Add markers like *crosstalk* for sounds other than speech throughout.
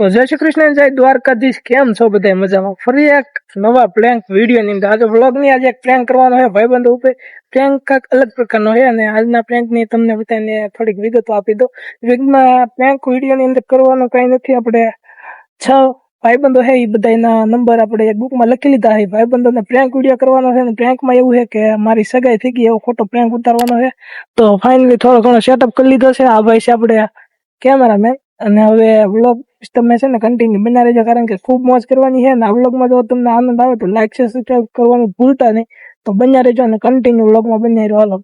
તો જય શ્રી કૃષ્ણ જય દ્વારકાધીશ. કેમ છો બધા? મજામાં? ફરી એક નવા પ્રેન્ક વીડિયો ની અંદર. આજે વ્લોગની આજે એક પ્રેન્ક કરવાનો છે ભાઈબંધો ઉપર પ્રેન્ક કાંઈક અલગ પ્રકારનો છે અને આજના પ્રેન્કની તમને બધાને થોડીક વિગતો આપી દો વિગમાં પ્રેન્ક વીડિયો ની અંદર કરવાનું કઈ નથી. આપણે છ ભાઈબંધો છે, એ બધાના નંબર આપણે એક બુકમાં લખી લીધા છે. ભાઈબંધોને પ્રેન્ક વીડિયો કરવાનો છે અને પ્રેન્કમાં એવું છે કે મારી સગાઈ થઈ ગઈ, એવો ખોટો પ્રેન્ક ઉતારવાનો છે. તો ફાઇનલી થોડો ઘણો સેટઅપ કરી લીધો છે. આ ભાઈ છે આપણે કેમેરામેન અને હવે વ્લોગ તમે છે ને કન્ટિન્યુ બના રહેજો, કારણ કે ખૂબ મોજ કરવાની છે ને આ વ્લોગમાં જો તમને આનંદ આવે તો લાઈક છે સબસ્ક્રાઈબ કરવાનું ભૂલતા નહીં. તો બન્યા રહેજો અને કન્ટિન્યુ વ્લોગમાં બન્યા રહ્યો હાલો.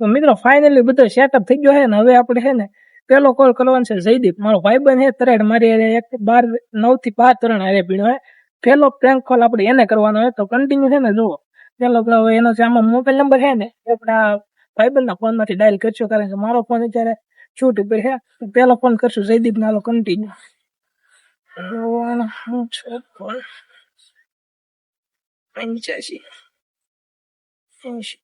તો મિત્રો ફાઇનલી બધો સેટઅપ થઈ ગયો છે ને હવે આપણે છે ને પેલો કોલ કરવાનો છે જયદીપ. મારો ભાઈબંધ છે તરેડ મારી એક બાર, નવથી બાર ત્રણ હારે પીણો છે. પેલો પ્રેન્ક કોલ આપણે એને કરવાનો હોય તો કન્ટિન્યુ છે ને જુઓ. પેલો એનો જે આમાં મોબાઈલ નંબર છે ને આપણા ભાઈબંધના ફોનમાંથી ડાયલ કરશો કારણ કે મારો ફોન અત્યારે છૂટ ઉપર છે. પહેલો ફોન કરશું જયદીપ નાલો કન્ટિન્યુ છપ્પન પંચ્યાસી. એંશી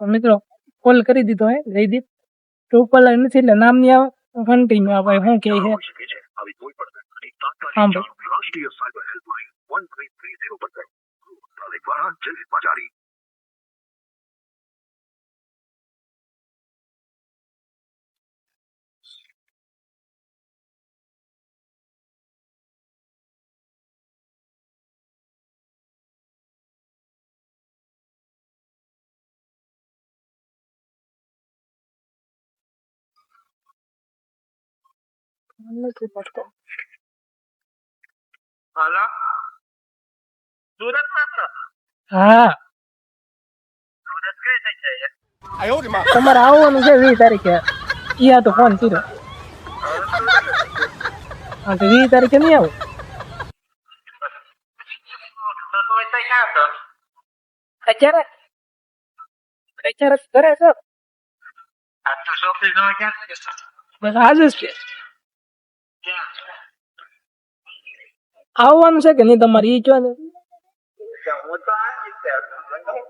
મિત્રો કોલ કરી દીધો હે જયદીપ. તો ઉપર નથી એટલે નામ નહીં આવે. કન્ટિન્યુ આ ભાઈ શું કે છે? રાષ્ટ્રીય સાયબર હેલ્પલાઇન તારીખ જારી નથી પડતો હાલો સુરત માત્ર હા. તમારે આવવાનું છે વીસ તારીખે. ઈ તો ફોન કર્યો. હા તો વીસ તારીખે નહીં આવું? અત્યારે? અત્યારે ઘરે છો? બસ આજે જ છે. આવવાનું છે કે નહીં તમારે ઈ કયો ને? છે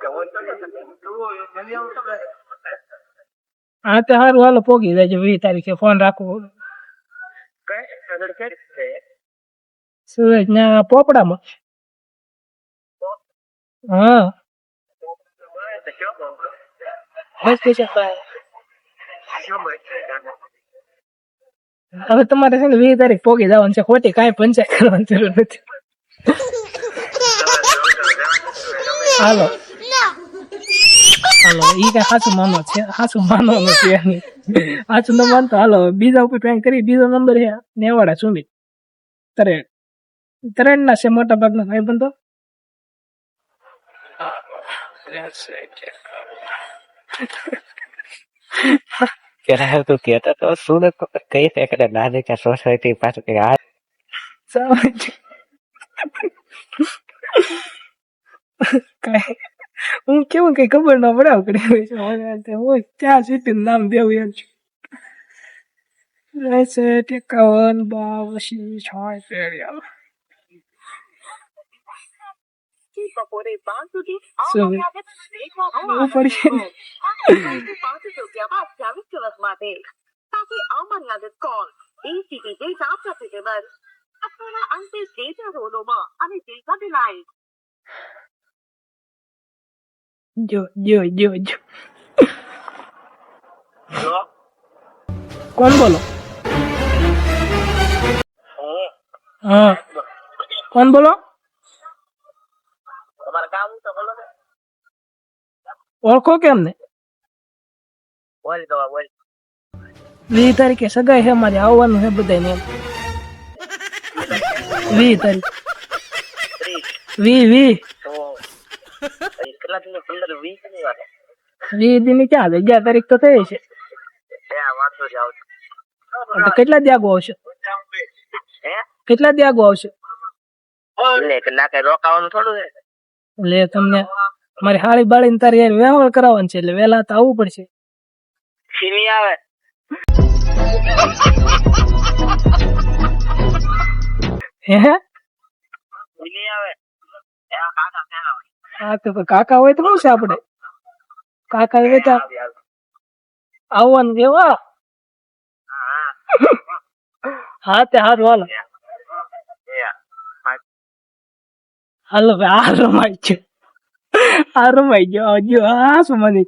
હું તો તું મને હા તો સારું હાલો પોગી જાય વીસ તારીખે ફોન રાખવો સુરજ ના પોપડામાં હા બસ હવે તમારે છે ને વીસ તારીખ પોગી જવાનું છે ખોટી કાંઈ પંચાયત કરવાની જરૂર નથી હાલો હાલો ઈ કઈ સાચું માનો છે સાચું માનો છે નહીં સાચું ન માનતો હાલો બીજા ઉપર પ્રેન્ક કરી બીજો નંબર છે નેવાડા સુમિત તરેડ તરેડ ના છે મોટા ભાગના ભાઈ બંધો ત્યારે તું કહેતો તો સુરત કઈ ફેકડે નાની કે સોસાયટી પાછળ કે આ કઈ હું કેવું કઈ ખબર ના પડે આપણે હોય છે ત્યાં સીટી નામ દેવું એમ છું રહેશે એકાવન બાવસી છોતેર યાર બપોરે પાંચ સુધી દિવસ માટે સાથે અમર્યાદિત કોલ એસીટી ડેટા પ્રતિબંધ અથવાના અંતે ડેટા રોલોમાં અને ડેટા ડિલાઇટ જો જો જો જો જો કોણ બોલો હા કોણ બોલો તમારે કામ તો બોલો ને ઓળખો કેમ ને બોલ તો બોલ વીસ તારીખે સગાઈ છે મારે આવવાનું છે બધાને વીસ તારીખ વી વી કેટલા દિન પંદર વીસની વાત વીસ દિનની ક્યાં? અગિયાર તારીખ તો થઈ છે. હે વાંધો જ આવશે કેટલા દિયાગો આવશે? હે? કેટલા દિયાગો આવશે? ના કઈ રોકાવાનું થોડું છે? તમને મારી હાળી બાળી ને તારી વેવાળ કરાવવાનું છે એટલે વહેલા તો આવવું પડશે. છીની આવે. હે આવે. હા, તો કાકા હોય તો શું છે આપણે. કાકા હવે તો આવવાનું કેવા હા. તે હારું, હાલો. હાલો, ભાઈ, આ રમાઈ છે. આ રમાઈ ગયો હજુ હા શું મને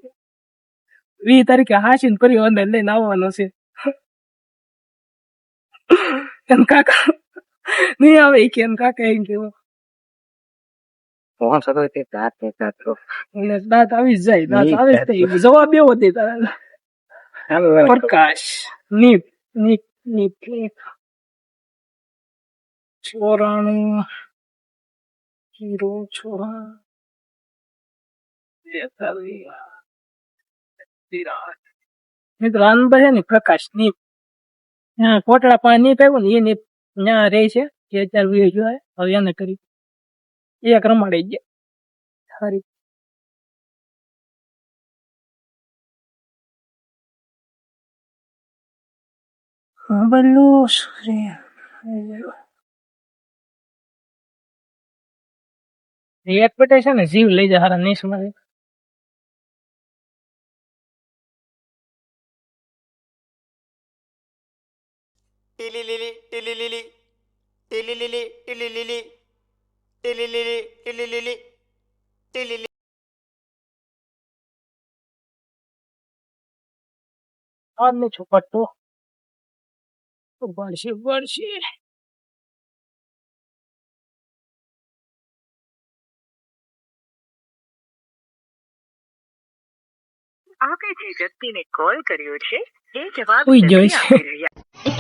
વીસ તારીખે હાસીને ફરી અંદર લઈને આવવાનો છે. એમ કાકા, નહીં આવે કે, એમ કાકા એમ કેવો. ફોન સતો તે દાંત ને દાંત તો દાંત આવી જાય દાંત આવી જાય જવાબ એવો દે. પ્રકાશ નીપ નીપ નીપ નીપ ચોરાણું જીરો તિરાશ. મિત્રો આ નંબર છે ને પ્રકાશ નીપ કોટડા પાસે નીપ આવ્યું ને એ નીપ ત્યાં રહે છે જે જોવાય હવે એને કરી એક રમાડી ગયા સારી હા બલ્લુ સૂર્ય એક પેટે છે ને જીવ લઈ જાય હારા નહીં સમજે ટીલીલીલી ટીલીલીલી ટીલીલીલી ટીલીલીલી ટીલીલીલી ટીલીલીલી ટીલીલી આ ને બળશે બળશે આપે જે વ્યક્તિને કોલ કર્યો છે એ જવાબ ઉઈ રહ્યા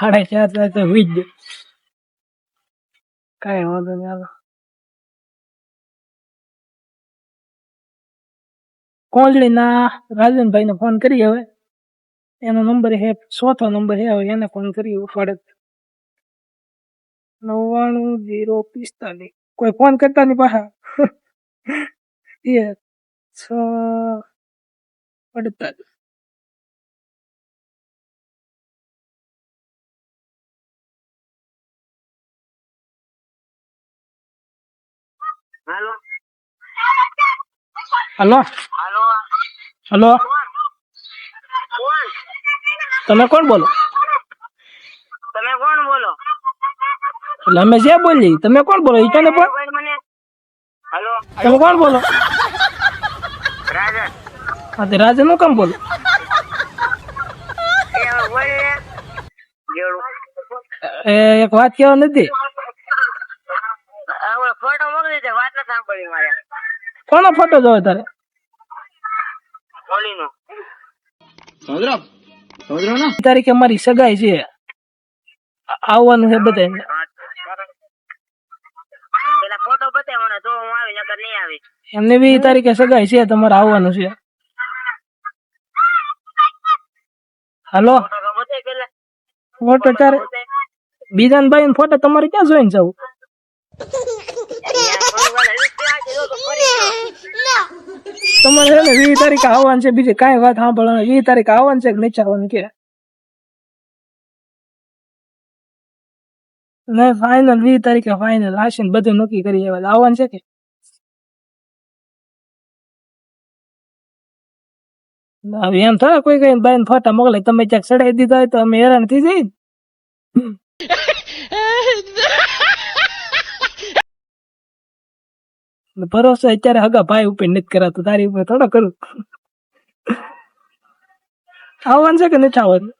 સાડા ચાર થાય તો હુઈ જ. કાંઈ વાંધો નહીં, હાલો. કોંજળીના રાજનભાઈ ને ફોન કરી હવે. એનો નંબર હે, ચોથો નંબર હે, હવે એને ફોન કરી ઉફાડે નવ્વાણું જીરો પિસ્તાલીસ. કોઈ ફોન કરતા નહીં પાછા. *laughs* એ છ અડતાલીસ. હાલો. હલો? હાલો. તમે કોણ બોલો? તમે કોણ બોલો? એટલે અમે જે બોલી તમે કોણ બોલો? ઈ તને પણ હેલો. તમે કોણ બોલો? રાજા હા તે રાજા નું કામ બોલો? એ બોલ. એક વાત કહેવા નથી હવે ફોટો મોકલી દે વાત મારે. કોનો ફોટો જોવે તારે? ઓલીનો તારીખે મારી સગાઈ છે. આવવાનું છે બધાને પેલા ફોટો બતાય મને તો હું આવી નકર નહીં આવી. એમને બી તારીખે સગાઈ છે તમારે આવવાનું છે. હાલો? ફોટો બતાય પેલા. ફોટો તારે? બીજા ભાઈ ફોટો તમારે ક્યાં જોઈને જવું? તમારે છે ને વીસ તારીખે આવવાનું છે, બીજી કાંઈ વાત સાંભળવાની વીસ તારીખે આવવાનું છે કે નહીં આવવાનું કે? નહીં ફાઇનલ વીસ તારીખે ફાઇનલ આશીને બધું નક્કી કરી આવ્યા આવવાનું છે કે? એમ થાય કોઈ કઈ બાઈને ફોટા મોકલે તમે ક્યાંક ચડાવી દીધા હોય તો અમે હેરાન થઈ જઈએ ને. ને ભરોસો અત્યારે હગા ભાઈ ઉપર નથી કરાતો તારી ઉપર થોડો કરું. આવવાનું છે કે નથી આવવાનું?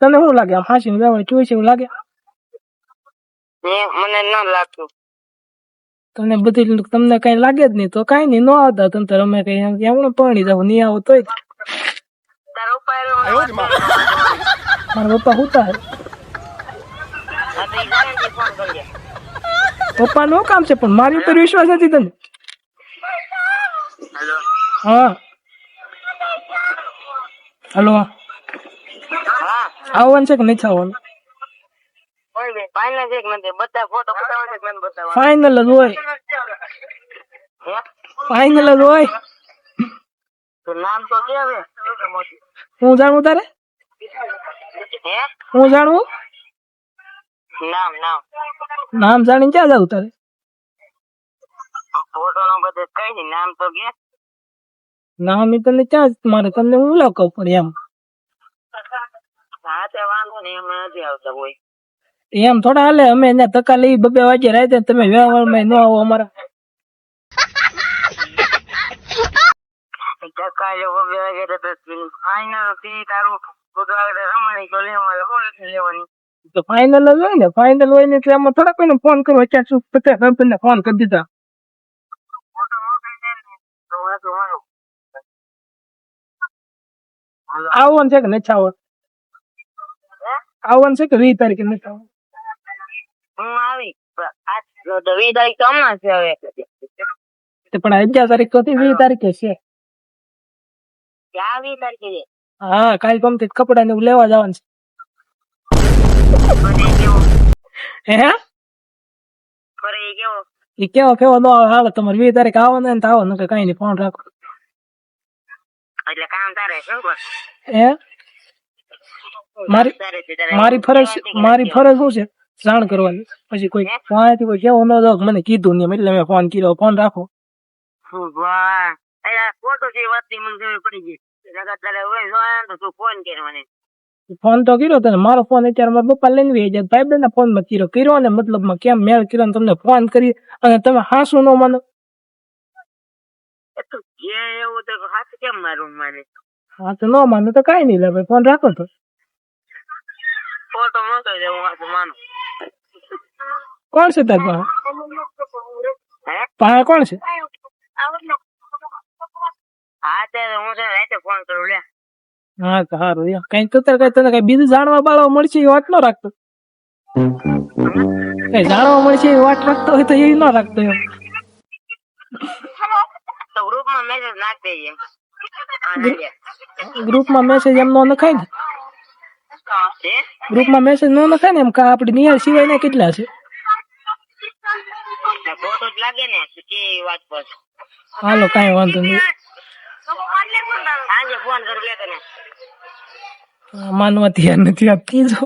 તને શું લાગે? આમ હાસી જવાનું છે એવું લાગે? મને ન લાગતું. તમને બધી તમને કઈ લાગે જ નહીં તો કઈ નહીં ન આવતા તમે તો અમે કઈ. એમણે પરણી જાવ નહીં આવો તોય. મારા. પપ્પા હુતા હે. હા તો ઈ જાણે છે ફોન કરજે પપ્પા નું કામ છે પણ મારી ઉપર વિશ્વાસ નથી તને. હા. હલો. આવવાનું છે કે નથી આવવાનું? ફાઈનલ જ હોય. ફાઈનલ જ હોય. હું જાણું તારે? હું જાણું? નામ નામ. નામ જાણીને ક્યાં જાવ તારે? ફોટો નો બધું કઈ નામ તો કે. નામ તને ક્યાં મારે તમને હું લો કહું પડે એમ. હા તે વાંધો નહીં એમ નથી આવતા કોઈ. એમ થોડા હાલે અમે એને ધક્કા લઈ બબે વાગે રાતે તમે વ્યવહારમાં ન આવો અમારા. ટકા જેવો બે વાગે તો ફાઈનલથી તારું બધું આગળ રમણી તો લેવાનું લેવાની. તો ફાઇનલ જ હોય ને ફાઇનલ હોય ને એટલે આમાં થોડા કોઈને ફોન કરો અત્યારે શું પચાસ કંપનીને ફોન કરી દીધા. આવવાનું છે કે નથી આવવાનું? આવવાનું છે કે વીસ તારીખે નથી આવવાનું? પણ આજ વીસ તારીખ તો હમણાં છે હવે. પણ અગિયાર તારીખ તો વીસ તારીખે છે. હા કાલ ગમતી કપડા ને લેવા જવાનું છે. હે એ કેવો કેવો નો આવે હાલો તમારે વીસ તારીખ હોય ને આવો નકર કઈ નહીં ફોન રાખો એટલે કામ તારે હે મારી છે મારી ફરજ મારી ફરજ શું છે જાણ કરવાની પછી કોઈ ફોનથી કોઈ કેવો ન દો મને કીધું નહીં એટલે મેં ફોન કર્યો ફોન રાખો અરે ફોટો જે વાતની મને પડી ગઈ તારે હોય તો તું ફોન કર મને ફોન તો કર્યો તને મારો ફોન અત્યારે મારા પપ્પા લઈને વહી જાય ભાઈ બેન ફોનમાં કર્યો. કર્યો ને મતલબમાં કેમ મેળ કર્યો તમને ફોન કરી અને તમે હાસું ન માનો. જે એવું તો હાથ કેમ મારું મારે હાથ ન માનો તો કઈ નહીં લે ભાઈ ફોન રાખો તો. ફોટો મોકલી દે હું હાથ માનું. કોણ છે તાર પાસે પાસે કોણ છે? હા તે હું છે રાતે ફોન કરું લે. હા તો સારું કઈ તો તારે કઈ તને કઈ બીજું જાણવા બાળવા મળશે એ વાત ન રાખતો. કઈ જાણવા મળશે એ વાત રાખતો હોય તો એ ન રાખતો એમ. ગ્રુપમાં મેસેજ નાખ દેજે. ગ્રુપમાં મેસેજ એમ નો નખાય ને? ગ્રુપમાં મેસેજ નો નખાય ને એમ? કે આપડી નિયર સિવાય ને કેટલા છે? હાલો કઈ વાંધો નહીં. માનવા તૈયાર નથી આ બીજો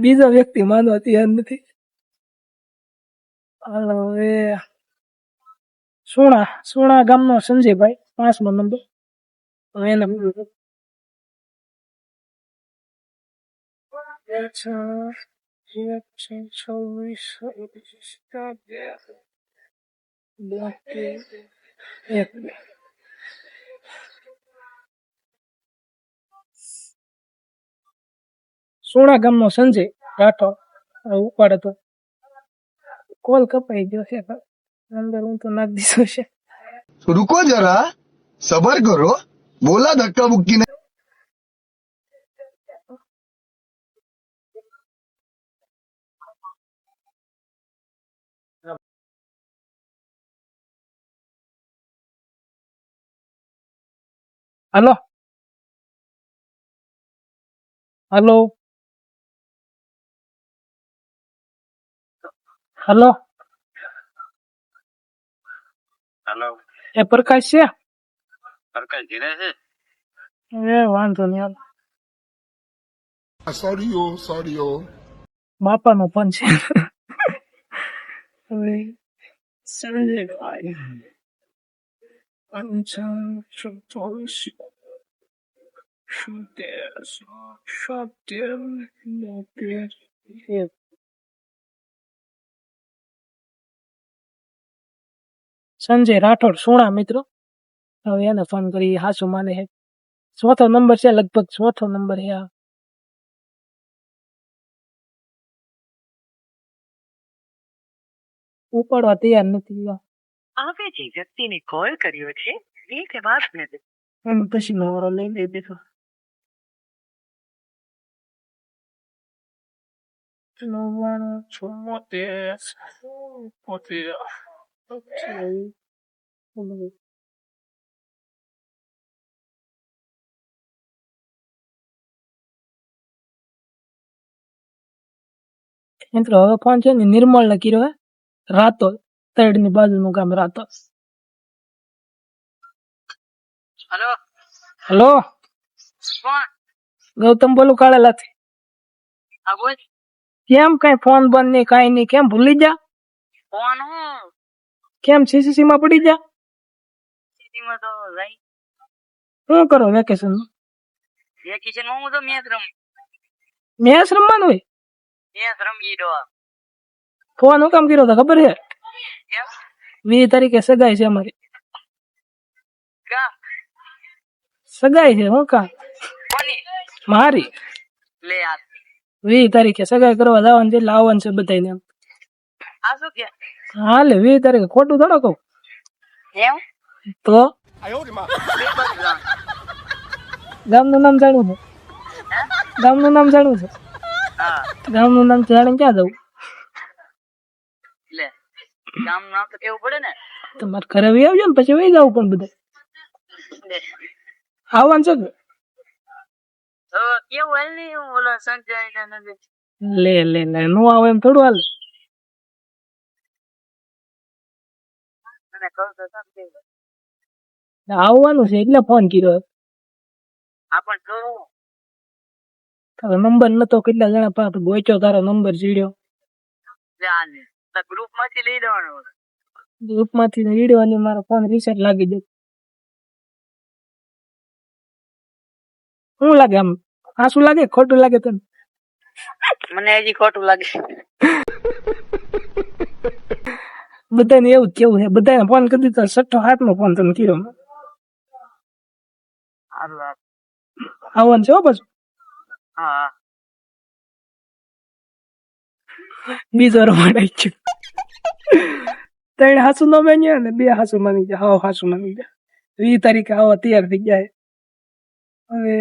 બીજો વ્યક્તિ માનવા તૈયાર નથી હવે સુણા સુણા ગામનો સંજયભાઈ પાંચમો નંબર એને છવ્વીસ, એક સોણા ગામનો સંજય રાઠો ઉપાડ હતો. કોલ કપાઈ ગયો છે. અંદર હું તો નાખ દીધો છે. રૂકો જરા. સબર કરો. બોલા ધક્કા મુક્કી હલો. હલો. હલો હલો એ પ્રકાશ છે? પ્રકાશ ઘરે છે? એ વાંધો નહીં હાલ. સોરી ઓ સોરી ઓ બાપાનો ફોન છે. સંજયભાઈ અંજન સંતોષ શું તે શું તે મોકલે સંજય રાઠોડ સોણા મિત્રો. હવે એને ફોન કરી હાસુ માને હે ચોથો નંબર છે લગભગ ચોથો નંબર હે આ. ઉપાડવા તૈયાર નથી આવે આપે જે વ્યક્તિને કોલ કર્યો છે એ જવાબ નથી એમ પછી નવરો લઈ લઈ બેઠો. નવ્વાણું ચુમ્મોતેર બોતેર અઠ્યાવીસ, ઓગણીસ. મિત્રો હવે ફોન છે ને નિર્મળ કર્યો હે રાતો તડની બાજુનું ગામ રાતો હલો હલો કોણ ગૌતમ બોલું કાળેલાથી. હા બોલ. કેમ કઈ ફોન બંધ નહીં કઈ નહીં કેમ? ભૂલી જા. ફોન હું? કેમ સીસીસી માં પડી જા? સિટીમાં તો જાય. શું કરો વેકેશન વેકેશન હું તો મેચ રમ. મેચ રમવાનું હોય? મેચ રમી દો ફોન હું કામ કર્યો તો ખબર છે? વી તારીખે સગાઈ છે અમારી. સગાઈ છે હું કા મારી. લે યાર વીસ તારીખે સગાઈ કરવા જવાનું છે એટલે આવવાનું છે બધાને આ શું કે? હાલે વી તારીખે ખોટું થોડો કહું. એમ? તો. ગામનું નામ જાણવું છે. ગામનું નામ જાણવું છે. હા. ગામનું નામ જાણીને ક્યાં જવું? લે ગામ નામ તો કેવું પડે ને? તમારે ઘરે વી આવજો ને પછી વહી જવું પણ બધા આવવાનું છે કે? કેવું હાલ નહીં હું ઓલો સંજય લે લે લે નો આવે એમ થોડું હાલ. અને કહું તો સમજે આવવાનું છે એટલે ફોન કર્યો જોવું તારો નંબર નતો કેટલા જણા પાસે ગોચ્યો તારો નંબર ચીડ્યો. તો ગ્રુપમાંથી લઈ લેવાનો ગ્રુપમાંથી વીડિયો અને મારો ફોન રિસેટ લાગી જાય શું લાગે આમ? આંસુ લાગે ખોટું લાગે તને? મને હજી ખોટું લાગે. બધાને એવું જ કેવું છે. બધાને ફોન કરી દીધો છઠ્ઠો હાથમાં ફોન તમે કર્યો. આવવાનું છે હો પાછું. બીજો રમાડાઈ છે ત્રણ હાસુ નો બન્યો ને બે હાસુ માની ગયા. હાવ હાસુ માની ગયા. વીસ તારીખે આવો તૈયાર થઈ ગયા હવે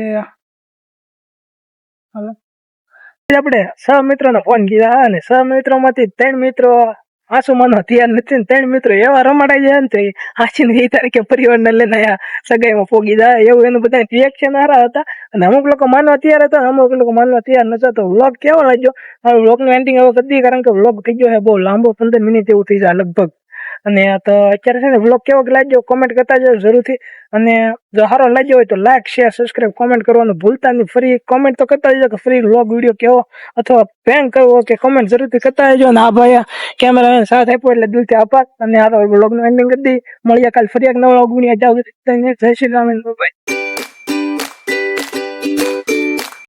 આપણે છ મિત્રોને ફોન કર્યા અને છ મિત્રો માંથી ત્રણ મિત્રો ત્રણ મિત્રો એવા રમાડાઈ જાય ને તો આછી ને એ તારીખે પરિવારને લઈને આયા સગાઈમાં પોગી જાય. એવું એનું બધા રિએક્શન હારા હતા. અને અમુક લોકો માનવા તૈયાર હતા, અમુક લોકો માનવા તૈયાર નતા તો વ્લોગ કેવો લાગ્યો? હવે વ્લોગનું એન્ડિંગ હવે કરી દઈએ, કારણ કે વ્લોગ થઈ ગયો લાંબો, પંદર મિનિટ એવું થઈ જાય લગભગ. અને તો અત્યારે છે ને વ્લોગ કેવો લાગ્યો? કોમેન્ટ કરતા જાવ જરૂરથી. અને જો સારો લાગ્યો હોય તો લાઈક શેર સબસ્ક્રાઇબ કોમેન્ટ કરવાનું ભૂલતા નહીં. ફ્રી કોમેન્ટ તો કરતા જજો કે ફ્રી વ્લોગ વીડિયો કેવો? અથવા પેન કરવો કે કોમેન્ટ જરૂરથી કરતા જજો અને આ ભાઈ કેમેરા સાથ આપ્યો એટલે દિલથી આભાર. અને આ તો એન્ડિંગ કરી દઈએ. મળીએ કાલે ફરી એક નવા વ્લોગ ગુણ્યા જાવ જય શ્રી રામ બાય